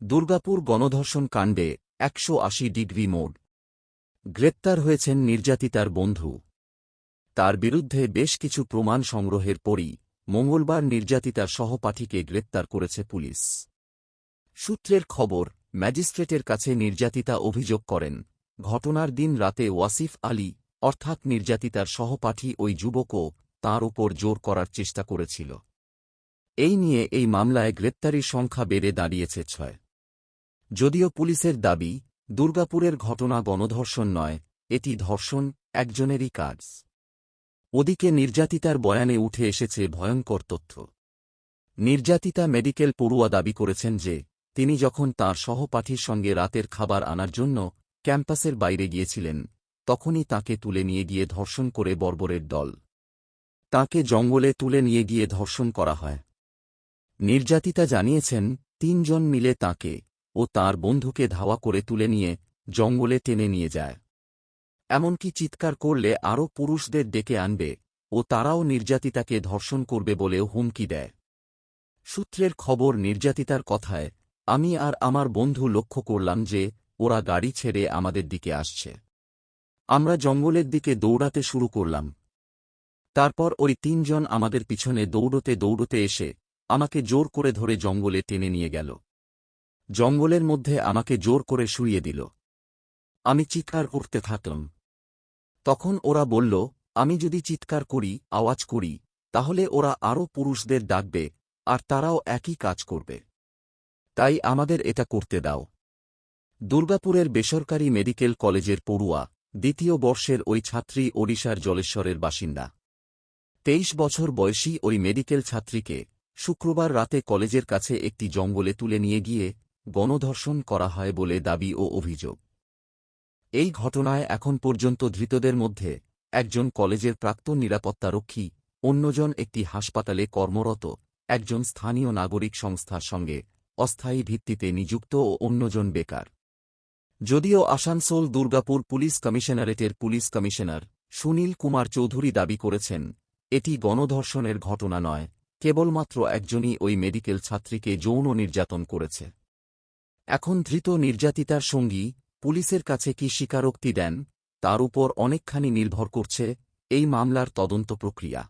দুর্গাপুর গণধর্ষণ কাণ্ডে একশো আশি ডিগ্রি মোড। গ্রেপ্তার হয়েছেন নির্যাতিতার বন্ধু। তার বিরুদ্ধে বেশ কিছু প্রমাণ সংগ্রহের পরই মঙ্গলবার নির্যাতিতার সহপাঠীকে গ্রেপ্তার করেছে পুলিশ। সূত্রের খবর, ম্যাজিস্ট্রেটের কাছে নির্যাতিতা অভিযোগ করেন। ঘটনার দিন রাতে ওয়াসিফ আলী, অর্থাৎ নির্যাতিতার সহপাঠী ওই যুবকও তাঁর উপর জোর করার চেষ্টা করেছিল। এই নিয়ে এই মামলায় গ্রেপ্তারির সংখ্যা বেড়ে দাঁড়িয়েছে ছয়। যদিও পুলিশের দাবি, দুর্গাপুরের ঘটনা গণধর্ষণ নয়, এটি ধর্ষণ একজনেরই কাজ। ওদিকে নির্যাতিতার বয়ানে উঠে এসেছে ভয়ঙ্কর তথ্য। নির্যাতিতা মেডিকেল পড়ুয়া দাবি করেছেন যে, তিনি যখন তার সহপাঠীর সঙ্গে রাতের খাবার আনার জন্য ক্যাম্পাসের বাইরে গিয়েছিলেন, তখনই তাকে তুলে নিয়ে গিয়ে ধর্ষণ করে বর্বরের দল। তাকে জঙ্গলে তুলে নিয়ে গিয়ে ধর্ষণ করা হয়। নির্যাতিতা জানিয়েছেন, তিনজন মিলে তাকে ও তার বন্ধুকে ধাওয়া করে তুলে নিয়ে জঙ্গলে টেনে নিয়ে যায়। এমনকি চিৎকার করলে আরও পুরুষদের ডেকে আনবে ও তারাও নির্যাতিতাকে ধর্ষণ করবে বলেও হুমকি দেয়। সূত্রের খবর নির্যাতিতার কথায়, আমি আর আমার বন্ধু লক্ষ্য করলাম যে ওরা গাড়ি ছেড়ে আমাদের দিকে আসছে। আমরা জঙ্গলের দিকে দৌড়াতে শুরু করলাম। তারপর ওই তিনজন আমাদের পিছনে দৌড়তে দৌড়তে এসে আমাকে জোর করে ধরে জঙ্গলে টেনে নিয়ে গেল। জঙ্গলের মধ্যে আমাকে জোর করে শুইয়ে দিল। আমি চিৎকার করতে থাকলাম। তখন ওরা বলল, আমি যদি চিৎকার করি, আওয়াজ করি, তাহলে ওরা আরও পুরুষদের ডাকবে, আর তারাও একই কাজ করবে। তাই আমাদের এটা করতে দাও। দুর্গাপুরের বেসরকারি মেডিকেল কলেজের পড়ুয়া, দ্বিতীয় বর্ষের ওই ছাত্রী ওড়িশার জলেশ্বরের বাসিন্দা। তেইশ বছর বয়সী ওই মেডিকেল ছাত্রীকে শুক্রবার রাতে কলেজের কাছে একটি জঙ্গলে তুলে নিয়ে গিয়ে গণধর্ষণ করা হয় বলে দাবি ও অভিযোগ। এই ঘটনায় এখন পর্যন্ত ধৃতদের মধ্যে একজন কলেজের প্রাক্তন নিরাপত্তারক্ষী, অন্যজন একটি হাসপাতালে কর্মরত, একজন স্থানীয় নাগরিক সংস্থার সঙ্গে অস্থায়ী ভিত্তিতে নিযুক্ত ও অন্যজন বেকার। যদিও আসানসোল দুর্গাপুর পুলিশ কমিশনারেটের পুলিশ কমিশনার সুনীল কুমার চৌধুরী দাবি করেছেন, এটি গণধর্ষণের ঘটনা নয়, কেবলমাত্র একজনই ওই মেডিকেল ছাত্রীকে যৌন নির্যাতন করেছে। এখন ধৃত নির্যাতিতার সঙ্গী, পুলিশের কাছে কি স্বীকারোক্তি দেন? তার উপর অনেকখানি নির্ভর করছে এই মামলার তদন্ত প্রক্রিয়া।